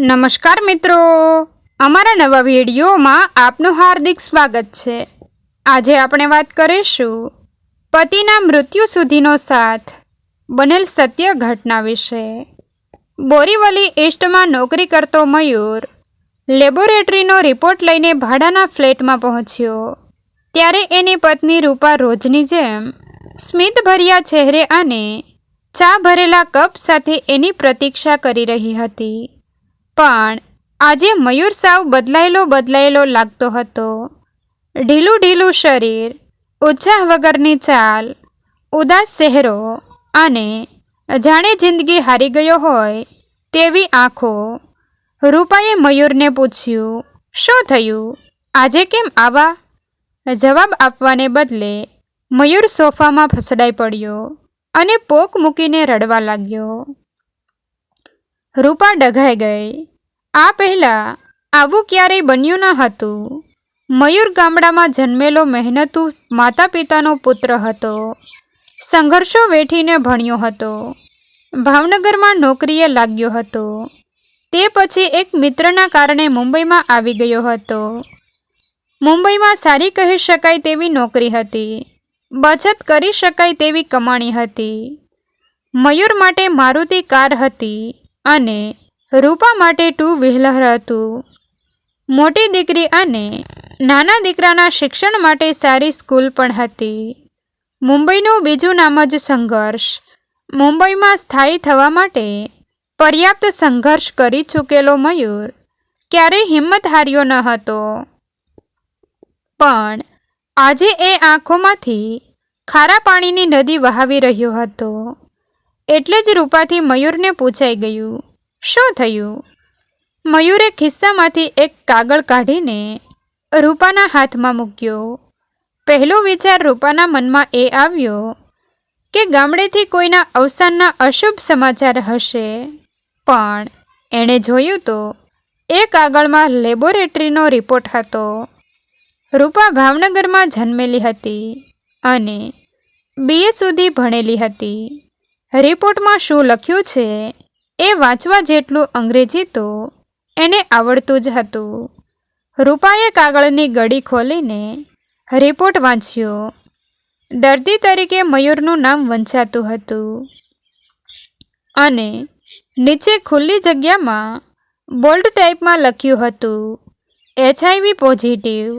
નમસ્કાર મિત્રો. અમારા નવા વિડીયોમાં આપનું હાર્દિક સ્વાગત છે. આજે આપણે વાત કરીશું પતિના મૃત્યુ સુધીનો સાથ, બનેલ સત્ય ઘટના વિશે. બોરીવલી ઈસ્ટમાં નોકરી કરતો મયુર લેબોરેટરીનો રિપોર્ટ લઈને ભાડાના ફ્લેટમાં પહોંચ્યો. ત્યારે એની પત્ની રૂપા રોજની જેમ સ્મિતભર્યા ચહેરે અને ચા ભરેલા કપ સાથે એની પ્રતીક્ષા કરી રહી હતી. પણ આજે મયુર સાવ બદલાયેલો બદલાયેલો લાગતો હતો. ઢીલું ઢીલું શરીર ઉત્સાહ વગરની ચાલ, ઉદાસ ચહેરો અને જાણે જિંદગી હારી ગયો હોય તેવી આંખો. રૂપાએ મયુરને પૂછ્યું, શું થયું? આજે કેમ આવા? જવાબ આપવાને બદલે મયુર સોફામાં ફસડાઈ પડ્યો અને પોક મૂકીને રડવા લાગ્યો. રૂપા ડઘાઈ ગઈ. આ પહેલાં આવું ક્યારેય બન્યું ન હતું. મયુર ગામડામાં જન્મેલો મહેનતુ માતા પિતાનો પુત્ર હતો. સંઘર્ષો વેઠીને ભણ્યો હતો. ભાવનગરમાં નોકરીએ લાગ્યો હતો. તે પછી એક મિત્રના કારણે મુંબઈમાં આવી ગયો હતો. મુંબઈમાં સારી કહી શકાય તેવી નોકરી હતી. બચત કરી શકાય તેવી કમાણી હતી. મયુર માટે મારુતિ કાર હતી. અને રૂપા માટે ટુ વ્હીલર હતું. મોટી દીકરી અને નાના દીકરાના શિક્ષણ માટે સારી સ્કૂલ પણ હતી. મુંબઈનું બીજું નામ જ સંઘર્ષ. મુંબઈમાં સ્થાયી થવા માટે પર્યાપ્ત સંઘર્ષ કરી ચૂકેલો મયુર ક્યારેય હિંમત હાર્યો ન હતો. પણ આજે એ આંખોમાંથી ખારા પાણીની નદી વહાવી રહ્યો હતો. એટલે જ રૂપાથી મયુરને પૂછાઈ ગયું, શું થયું? મયુરે ખિસ્સામાંથી એક કાગળ કાઢીને રૂપાના હાથમાં મૂક્યો. પહેલો વિચાર રૂપાના મનમાં એ આવ્યો કે ગામડેથી કોઈના અવસાનના અશુભ સમાચાર હશે. પણ એણે જોયું તો એ કાગળમાં લેબોરેટરીનો રિપોર્ટ હતો. રૂપા ભાવનગરમાં જન્મેલી હતી અને બીએ સુધી ભણેલી હતી. રિપોર્ટમાં શું લખ્યું છે એ વાંચવા જેટલું અંગ્રેજી તો એને આવડતું જ હતું. રૂપાએ કાગળની ગળી ખોલીને રિપોર્ટ વાંચ્યો. દર્દી તરીકે મયુરનું નામ વંચાતું હતું. અને નીચે ખુલ્લી જગ્યામાં બોલ્ડ ટાઈપમાં લખ્યું હતું એચઆઈવી પોઝિટિવ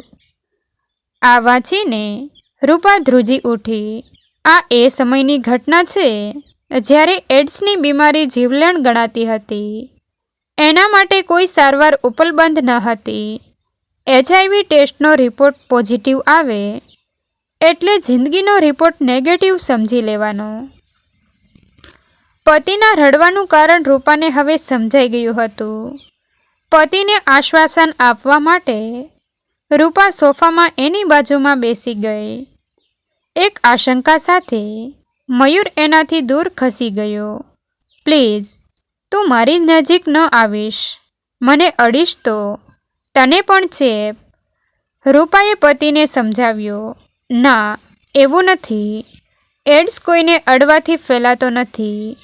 આ વાંચીને રૂપા ધ્રુજી ઉઠી. આ એ સમયની ઘટના છે? જ્યારે એડ્સની બીમારી જીવલેણ ગણાતી હતી, એના માટે કોઈ સારવાર ઉપલબ્ધ ન હતી. એચઆઈવી ટેસ્ટનો રિપોર્ટ પોઝિટિવ આવે, એટલે જિંદગીનો રિપોર્ટ નેગેટિવ સમજી લેવાનો. પતિના રડવાનું કારણ રૂપાને હવે સમજાઈ ગયું હતું. પતિને આશ્વાસન આપવા માટે, રૂપા સોફામાં એની બાજુમાં બેસી ગઈ. એક આશંકા સાથે મયુર એનાથી દૂર ખસી ગયો. પ્લીઝ, તું મારી નજીક ન આવીશ. મને અડીશ તો. તને પણ ચેપ. રૂપાએ પતિને સમજાવ્યો, ના, એવું નથી. એડ્સ કોઈને અડવાથી ફેલાતો નથી.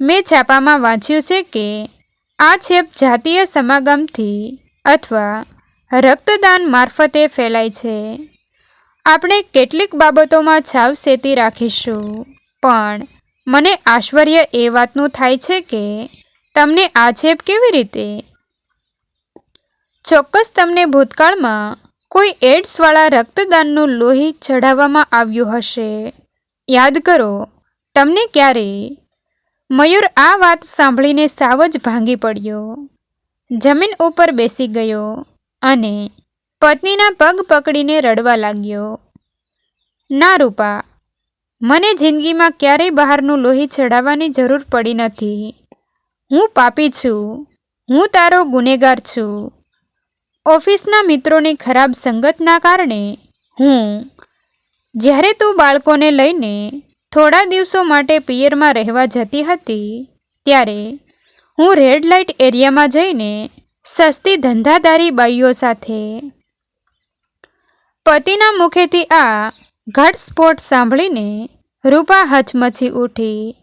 મેં છાપામાં વાંચ્યું છે કે, આ ચેપ જાતીય સમાગમથી અથવા રક્તદાન મારફતે ફેલાય છે. આપણે કેટલીક બાબતોમાં સાવચેતી રાખીશું. પણ મને આશ્ચર્ય એ વાતનું થાય છે કે તમને આ ચેપ કેવી રીતે? ચોક્કસ તમને ભૂતકાળમાં કોઈ એડ્સવાળા રક્તદાનનું લોહી ચઢાવવામાં આવ્યું હશે. યાદ કરો, તમને ક્યારે મયુર આ વાત સાંભળીને સાવ જ ભાંગી પડ્યો. જમીન ઉપર બેસી ગયો અને પત્નીના પગ પકડીને રડવા લાગ્યો. ના રૂપા મને જિંદગીમાં ક્યારેય બહારનું લોહી ચડાવવાની જરૂર પડી નથી. હું પાપી છું. હું તારો ગુનેગાર છું. ઓફિસના મિત્રોની ખરાબ સંગતના કારણે હું, જ્યારે તું બાળકોને લઈને થોડા દિવસો માટે પિયરમાં રહેવા જતી હતી, ત્યારે હું રેડ લાઇટ એરિયામાં જઈને સસ્તી ધંધાદારી બાઈઓ સાથે. પતિના મુખેથી આ ઘટસ્ફોટ સાંભળીને રૂપા હચમચી ઉઠી.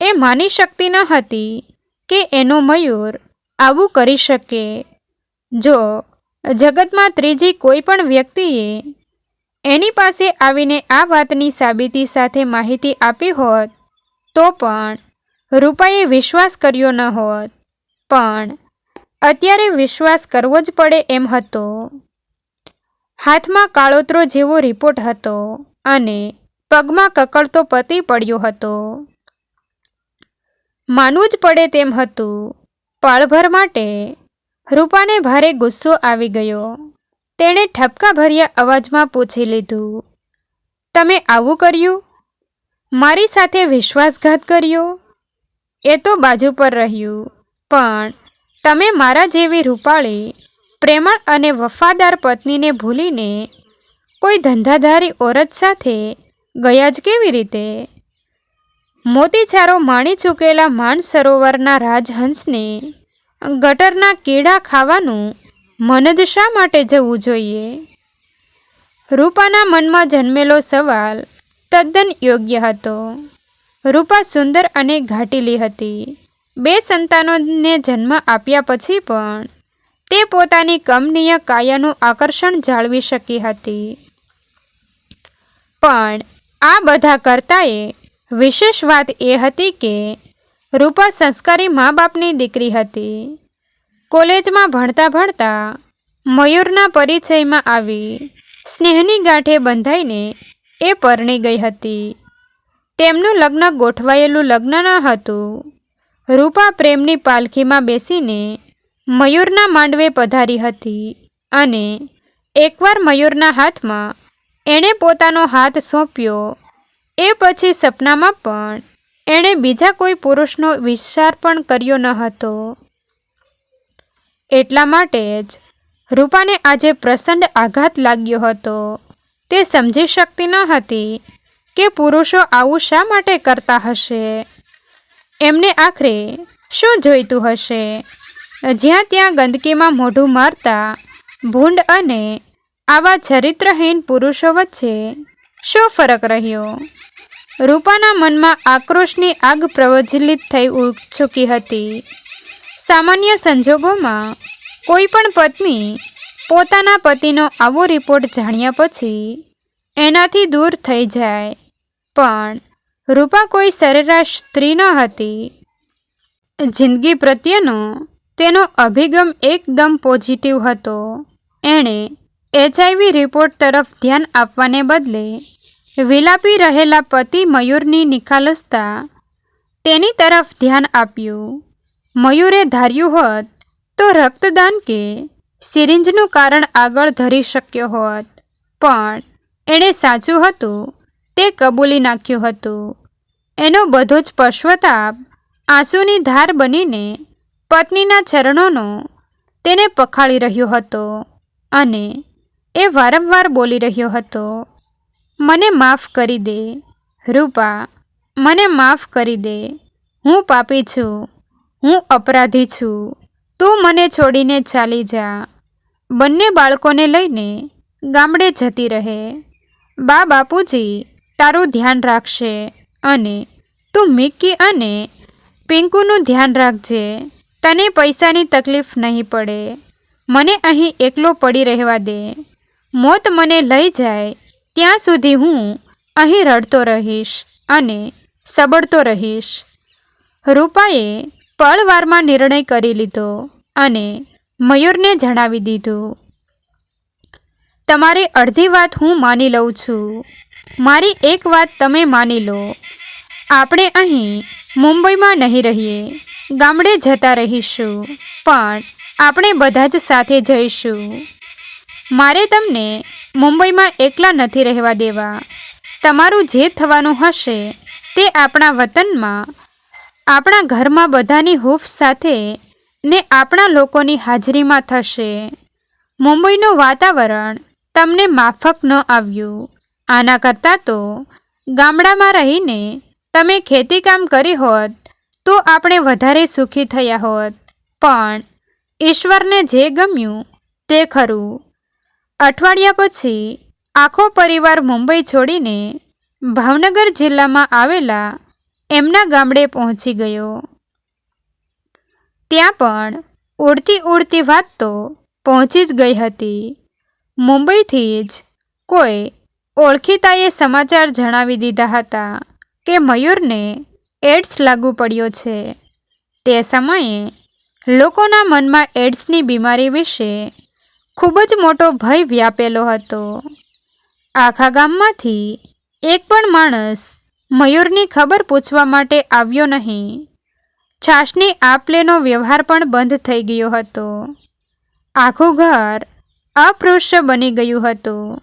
એ માની શકતી ન હતી કે એનો મયુર આવું કરી શકે. જો જગતમાં ત્રીજી કોઈ પણ વ્યક્તિએ એની પાસે આવીને આ વાતની સાબિતી સાથે માહિતી આપી હોત, તો પણ રૂપાએ વિશ્વાસ કર્યો ન હોત. પણ અત્યારે વિશ્વાસ કરવો જ પડે એમ હતો. હાથમાં કાળોતરો જેવો રિપોર્ટ હતો અને પગમાં કકળતો પતિ પડ્યો હતો. માનવું જ પડે તેમ હતું. પળભર માટે રૂપાને ભારે ગુસ્સો આવી ગયો. તેણે ઠપકાભર્યા અવાજમાં પૂછી લીધું, તમે આવું કર્યું? મારી સાથે વિશ્વાસઘાત કર્યો? એ તો બાજુ પર રહ્યું, પણ તમે મારા જેવી રૂપાળી પ્રેમળ અને વફાદાર પત્નીને ભૂલીને કોઈ ધંધાધારી ઓરત સાથે ગયા જ કેવી રીતે? મોતીચારો માણી ચૂકેલા માન સરોવરના રાજહંસને ગટરના કીડા ખાવાનું મન જ શા માટે જવું જોઈએ? રૂપાના મનમાં જન્મેલો સવાલ તદ્દન યોગ્ય હતો. રૂપા સુંદર અને ઘાટીલી હતી. બે સંતાનોને જન્મ આપ્યા પછી પણ તે પોતાની કમનીય કાયાનું આકર્ષણ જાળવી શકી હતી. પણ આ બધા કરતાંય વિશેષ વાત એ હતી કે રૂપા સંસ્કારી મા બાપની દીકરી હતી. કોલેજમાં ભણતા ભણતા મયુરના પરિચયમાં આવી, સ્નેહની ગાંઠે બંધાઈને એ પરણી ગઈ હતી. તેમનું લગ્ન ગોઠવાયેલું લગ્ન ન હતું. રૂપા પ્રેમની પાલખીમાં બેસીને મયુરના માંડવે પધારી હતી અને એકવાર મયુરના હાથમાં એણે પોતાનો હાથ સોંપ્યો, એ પછી સપનામાં પણ એણે બીજા કોઈ પુરુષનો વિચાર પણ કર્યો ન હતો. એટલા માટે જ રૂપાને આજે પ્રસંડ આઘાત લાગ્યો હતો. તે સમજી શકતી ન હતી કે પુરુષો આવું શા માટે કરતા હશે? એમને આખરે શું જોઈતું હશે? જ્યાં ત્યાં ગંદકીમાં મોઢું મારતા, ભૂંડ અને આવા ચરિત્રહીન પુરુષો વચ્ચે શું ફરક રહ્યો? રૂપાના મનમાં આક્રોશની આગ પ્રજ્વલિત થઈ ચૂકી હતી. સામાન્ય સંજોગોમાં, કોઈ પણ પત્ની પોતાના પતિનો આવો રિપોર્ટ જાણ્યા પછી એનાથી દૂર થઈ જાય. પણ રૂપા કોઈ સરેરાશ સ્ત્રી ન હતી. જિંદગી પ્રત્યેનો તેનો અભિગમ એકદમ પોઝિટિવ હતો. એણે એચઆઈવી રિપોર્ટ તરફ ધ્યાન આપવાને બદલે વિલાપી રહેલા પતિ મયુરની નિખાલસતા તેની તરફ ધ્યાન આપ્યું. મયુરે ધાર્યું હોત તો રક્તદાન કે સિરિંજનું કારણ આગળ ધરી શક્યો હોત. પણ એણે સાચું હતું, તે કબૂલી નાખ્યું હતું. એનો બધો જ પશ્વતાપ આંસુની ધાર બનીને પત્નીના ચરણોનો તેને પખાળી રહ્યો હતો અને એ વારંવાર બોલી રહ્યો હતો, મને માફ કરી દે, રૂપા, મને માફ કરી દે. હું પાપી છું, હું અપરાધી છું. તું મને છોડીને ચાલી જા. બંને બાળકોને લઈને ગામડે જતી રહે. બા બાપુજી, તારું ધ્યાન રાખશે અને તું મિક્કી અને પિંકુનું ધ્યાન રાખજે. તને પૈસાની તકલીફ નહીં પડે. મને અહીં એકલો પડી રહેવા દે. મોત મને લઈ જાય. ત્યાં સુધી હું અહીં રડતો રહીશ અને સબડતો રહીશ. રૂપાએ પળવારમાં નિર્ણય કરી લીધો અને મયુરને જણાવી દીધું, તમારી અડધી વાત હું માની લઉં છું. મારી એક વાત તમે માની લો. આપણે અહીં મુંબઈમાં નહીં રહીએ. ગામડે જતા રહીશું. પણ આપણે બધા જ સાથે જઈશું. મારે તમને મુંબઈમાં એકલા નથી રહેવા દેવા. તમારું જે થવાનું હશે તે આપણા વતનમાં, આપણા ઘરમાં બધાની હૂફ સાથે ને આપણા લોકોની હાજરીમાં થશે. મુંબઈનું વાતાવરણ તમને માફક ન આવ્યું. આના કરતાં તો ગામડામાં રહીને તમે ખેતીકામ કરી હોત તો આપણે વધારે સુખી થયા હોત. પણ ઈશ્વરને જે ગમ્યું તે ખરું. અઠવાડિયા પછી આખો પરિવાર મુંબઈ છોડીને ભાવનગર જિલ્લામાં આવેલા એમના ગામડે પહોંચી ગયો. ત્યાં પણ ઉડતી ઉડતી વાત તો પહોંચી જ ગઈ હતી. મુંબઈથી જ કોઈ ઓળખીતાએ સમાચાર જણાવી દીધા હતા કે મયુરને એડ્સ લાગુ પડ્યો છે. તે સમયે લોકોના મનમાં એડ્સની બીમારી વિશે ખૂબ જ મોટો ભય વ્યાપેલો હતો. આખા ગામમાંથી એક પણ માણસ મયુરની ખબર પૂછવા માટે આવ્યો નહીં. છાશની આપલેનો વ્યવહાર પણ બંધ થઈ ગયો હતો. આખું ઘર અપૃશ્ય બની ગયું હતું.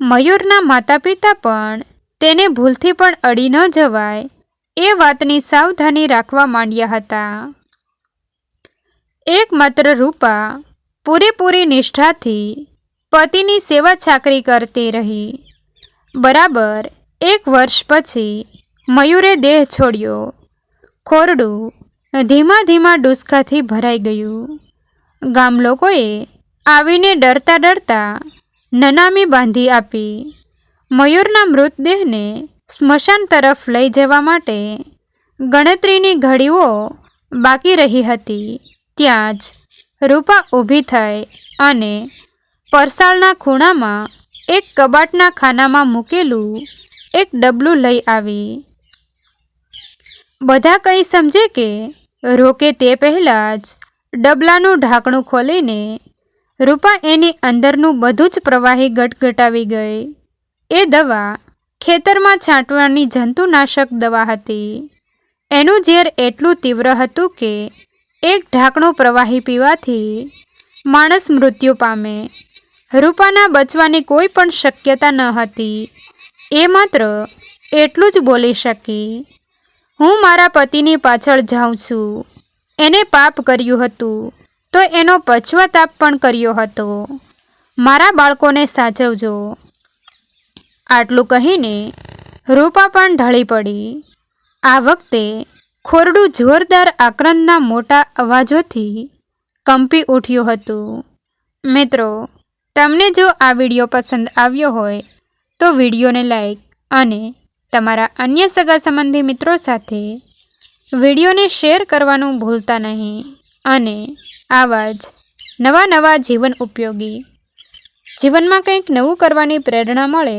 મયુરના માતા પિતા પણ તેને ભૂલથી પણ અડી ન જવાય એ વાતની સાવધાની રાખવા માંડ્યા હતા. એકમાત્ર રૂપા પૂરેપૂરી નિષ્ઠાથી પતિની સેવા છાકરી કરતી રહી. બરાબર એક વર્ષ પછી મયુરે દેહ છોડ્યો. ખોરડું ધીમા ધીમા ડુસકાથી ભરાઈ ગયું. ગામ લોકોએ આવીને ડરતા ડરતા નનામી બાંધી આપી. મયુરના મૃતદેહને સ્મશાન તરફ લઈ જવા માટે ગણતરીની ઘડીઓ બાકી રહી હતી. ત્યાં જ રૂપા ઊભી થઈ અને પરસાળના ખૂણામાં એક કબાટના ખાનામાં મૂકેલું એક ડબલું લઈ આવી. બધા કંઈ સમજે કે રોકે તે પહેલાં જ ડબલાનું ઢાંકણું ખોલીને રૂપા એની અંદરનું બધું જ પ્રવાહી ગટગટાવી ગઈ. એ દવા ખેતરમાં છાંટવાની જંતુનાશક દવા હતી. એનું ઝેર એટલું તીવ્ર હતું કે એક ઢાંકણું પ્રવાહી પીવાથી માણસ મૃત્યુ પામે. રૂપાના બચવાની કોઈ પણ શક્યતા ન હતી. એ માત્ર એટલું જ બોલી શકી, હું મારા પતિની પાછળ જાઉં છું. એને પાપ કર્યું હતું, તો એનો પછવાતાપ પણ કર્યો હતો. મારા બાળકોને સાચવજો. આટલું કહીને રૂપા પણ ઢળી પડી. આ વખતે ખોરડું જોરદાર આક્રંદના મોટા અવાજોથી કંપી ઉઠ્યું હતું. મિત્રો, તમને જો આ વીડિયો પસંદ આવ્યો હોય, તો વિડીયોને લાઈક અને તમારા અન્ય સગા સંબંધી મિત્રો સાથે વિડીયોને શેર કરવાનું ભૂલતા નહીં અને આવા જ નવા નવા જીવન ઉપયોગી જીવનમાં કંઈક નવું કરવાની પ્રેરણા મળે